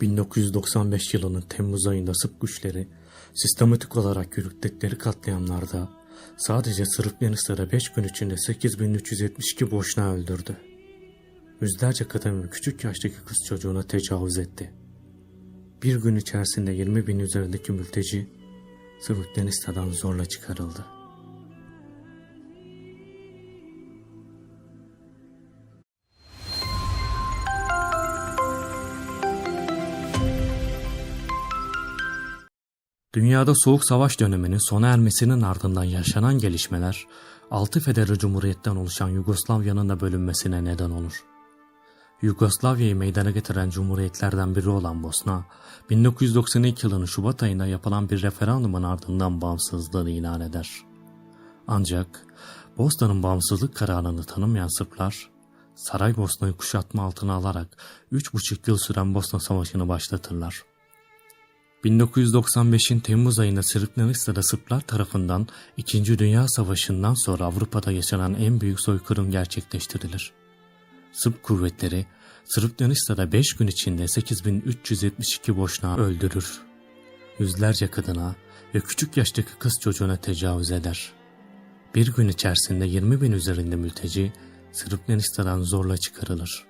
1995 yılının Temmuz ayında Sırp güçleri sistematik olarak yürüttükleri katliamlarda sadece Sırpyanistan'da 5 gün içinde 8372 boşuna öldürdü. Yüzlerce kadın ve küçük yaştaki kız çocuğuna tecavüz etti. Bir gün içerisinde 20 bin üzerindeki mülteci Sırpyanistan'dan zorla çıkarıldı. Dünyada Soğuk Savaş döneminin sona ermesinin ardından yaşanan gelişmeler, 6 federal cumhuriyetten oluşan Yugoslavya'nın da bölünmesine neden olur. Yugoslavya'yı meydana getiren cumhuriyetlerden biri olan Bosna, 1992 yılının Şubat ayında yapılan bir referandumun ardından bağımsızlığını ilan eder. Ancak Bosna'nın bağımsızlık kararını tanımayan Sırplar, Saraybosna'yı kuşatma altına alarak 3,5 yıl süren Bosna Savaşı'nı başlatırlar. 1995'in Temmuz ayında Sırpyanistan'da Sırplar tarafından 2. Dünya Savaşı'ndan sonra Avrupa'da yaşanan en büyük soykırım gerçekleştirilir. Sırp kuvvetleri Sırpyanistan'da 5 gün içinde 8372 boşnağı öldürür. Yüzlerce kadına ve küçük yaştaki kız çocuğuna tecavüz eder. Bir gün içerisinde 20 bin üzerinde mülteci Sırpyanistan'dan zorla çıkarılır.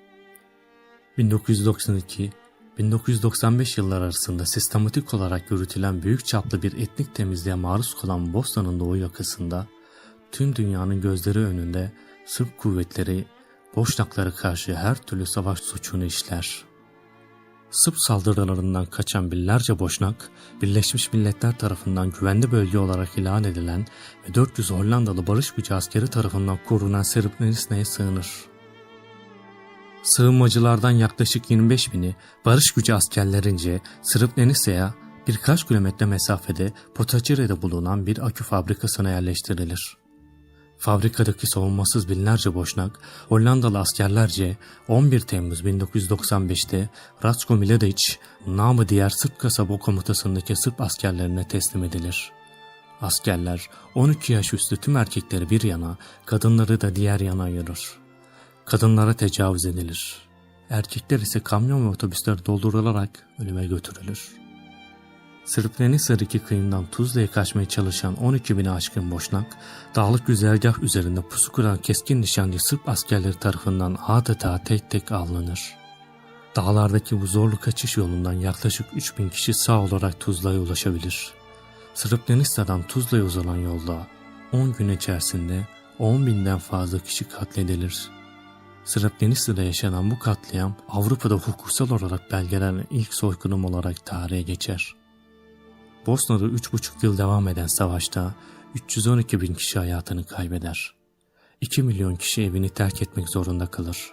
1992 1995 yıllar arasında sistematik olarak yürütülen büyük çaplı bir etnik temizliğe maruz kalan Bosna'nın doğu yakasında tüm dünyanın gözleri önünde Sırp kuvvetleri Boşnaklara karşı her türlü savaş suçunu işler. Sırp saldırılarından kaçan binlerce Boşnak, Birleşmiş Milletler tarafından güvenli bölge olarak ilan edilen ve 400 Hollandalı barış gücü askeri tarafından korunan Srebrenica'ya sığınır. Sığınmacılardan yaklaşık 25 bini barış gücü askerlerince Srebrenica'ya birkaç kilometre mesafede Potacire'de bulunan bir akü fabrikasına yerleştirilir. Fabrikadaki savunmasız binlerce boşnak Hollandalı askerlerce 11 Temmuz 1995'te Ratko Mladic, namı diğer Sırp kasaba komutasındaki Sırp askerlerine teslim edilir. Askerler 12 yaş üstü tüm erkekleri bir yana, kadınları da diğer yana ayırır. Kadınlara tecavüz edilir. Erkekler ise kamyon ve otobüsler doldurularak ölüme götürülür. Sırplenisar'daki kıyımdan Tuzla'ya kaçmaya çalışan 12 bini aşkın boşnak, dağlık güzergah üzerinde pusu kuran keskin nişancı Sırp askerleri tarafından adeta tek tek avlanır. Dağlardaki bu zorlu kaçış yolundan yaklaşık 3000 kişi sağ olarak Tuzla'ya ulaşabilir. Sırplenisar'dan Tuzla'ya uzanan yolda 10 gün içerisinde 10 binden fazla kişi katledilir. Srebrenica'da yaşanan bu katliam Avrupa'da hukuksal olarak belgelenen ilk soykırım olarak tarihe geçer. Bosna'da 3,5 yıl devam eden savaşta 312 bin kişi hayatını kaybeder. 2 milyon kişi evini terk etmek zorunda kalır.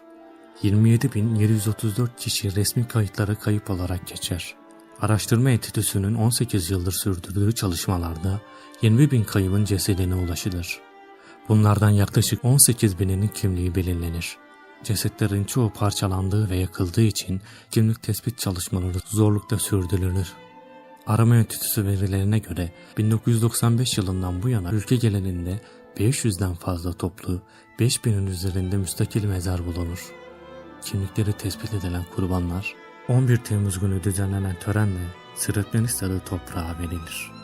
27.734 kişi resmi kayıtlara kayıp olarak geçer. Araştırma Enstitüsü'nün 18 yıldır sürdürdüğü çalışmalarda 20 bin kaybın cesedine ulaşılır. Bunlardan yaklaşık 18 bininin kimliği belirlenir. Cesetlerin çoğu parçalandığı ve yakıldığı için kimlik tespit çalışmaları zorlukla sürdürülür. Arama Enstitüsü verilerine göre 1995 yılından bu yana ülke genelinde 500'den fazla toplu, 5000'in üzerinde müstakil mezar bulunur. Kimlikleri tespit edilen kurbanlar 11 Temmuz günü düzenlenen törenle Srebrenica'da toprağa verilir.